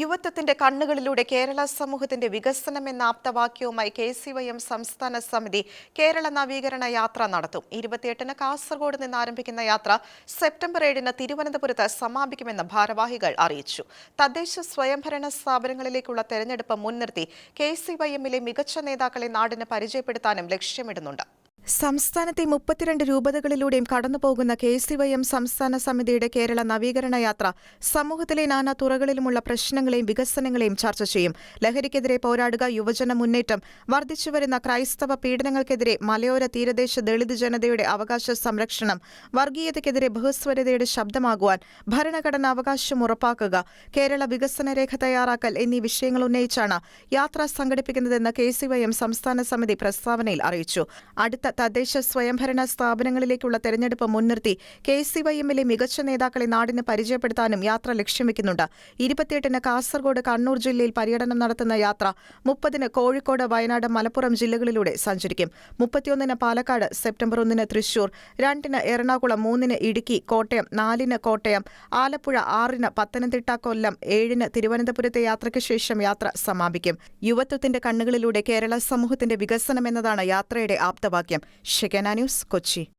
യുവത്വത്തിന്റെ കണ്ണുകളിലൂടെ കേരള സമൂഹത്തിന്റെ വികസനം എന്ന ആപ്തവാക്യവുമായി കെ സി വൈ എം സംസ്ഥാന സമിതി കേരള നവീകരണ യാത്ര നടത്തും. ഇരുപത്തിയെട്ടിന് കാസർഗോഡ് നിന്ന് ആരംഭിക്കുന്ന യാത്ര സെപ്റ്റംബർ ഏഴിന് തിരുവനന്തപുരത്ത് സമാപിക്കുമെന്ന് ഭാരവാഹികൾ അറിയിച്ചു. തദ്ദേശ സ്വയംഭരണ സ്ഥാപനങ്ങളിലേക്കുള്ള തെരഞ്ഞെടുപ്പ് മുൻനിർത്തി കെ സി വൈ എമ്മിലെ മികച്ച നേതാക്കളെ നാടിന് പരിചയപ്പെടുത്താനും ലക്ഷ്യമിടുന്നുണ്ട്. സംസ്ഥാനത്തെ മുപ്പത്തിരണ്ട് രൂപതകളിലൂടെയും കടന്നുപോകുന്ന കെ സി വൈ എം സംസ്ഥാന സമിതിയുടെ കേരള നവീകരണ യാത്ര സമൂഹത്തിലെ നാനാ തുറകളിലുമുള്ള പ്രശ്നങ്ങളെയും വികസനങ്ങളെയും ചർച്ച ചെയ്യും. ലഹരിക്കെതിരെ പോരാടുക യുവജന മുന്നേറ്റം വർദ്ധിച്ചുവരുന്ന ക്രൈസ്തവ പീഡനങ്ങൾക്കെതിരെ മലയോര തീരദേശ ദളിത് ജനതയുടെ അവകാശ സംരക്ഷണം വർഗീയതയ്ക്കെതിരെ ബഹുസ്വരതയുടെ ശബ്ദമാകുവാൻ ഭരണഘടന അവകാശം ഉറപ്പാക്കുക കേരള വികസന രേഖ തയ്യാറാക്കൽ എന്നീ വിഷയങ്ങൾ ഉന്നയിച്ചാണ് യാത്ര സംഘടിപ്പിക്കുന്നതെന്ന് കെ സി വൈ എം സംസ്ഥാന സമിതി പ്രസ്താവനയിൽ അറിയിച്ചു. അടുത്ത തദ്ദേശ സ്വയംഭരണ സ്ഥാപനങ്ങളിലേക്കുള്ള തെരഞ്ഞെടുപ്പ് മുൻനിർത്തി കെ സി വൈ എമ്മിലെ മികച്ച നേതാക്കളെ നാടിന് പരിചയപ്പെടുത്താനും യാത്ര ലക്ഷ്യമിക്കുന്നുണ്ട് ഇരുപത്തിയെട്ടിന് കാസർഗോഡ് കണ്ണൂർ ജില്ലയിൽ പര്യടനം നടത്തുന്ന യാത്ര മുപ്പതിന് കോഴിക്കോട് വയനാട് മലപ്പുറം ജില്ലകളിലൂടെ സഞ്ചരിക്കും. മുപ്പത്തിയൊന്നിന് പാലക്കാട് സെപ്റ്റംബർ ഒന്നിന് തൃശൂർ രണ്ടിന് എറണാകുളം മൂന്നിന് ഇടുക്കി കോട്ടയം നാലിന് കോട്ടയം ആലപ്പുഴ ആറിന് പത്തനംതിട്ട കൊല്ലം ഏഴിന് തിരുവനന്തപുരത്തെ യാത്രയ്ക്ക് ശേഷം യാത്ര സമാപിക്കും. യുവത്വത്തിന്റെ കണ്ണുകളിലൂടെ കേരള സമൂഹത്തിന്റെ വികസനം എന്നതാണ് യാത്രയുടെ ആപ്തവാക്യം. 시계나 뉴스 코치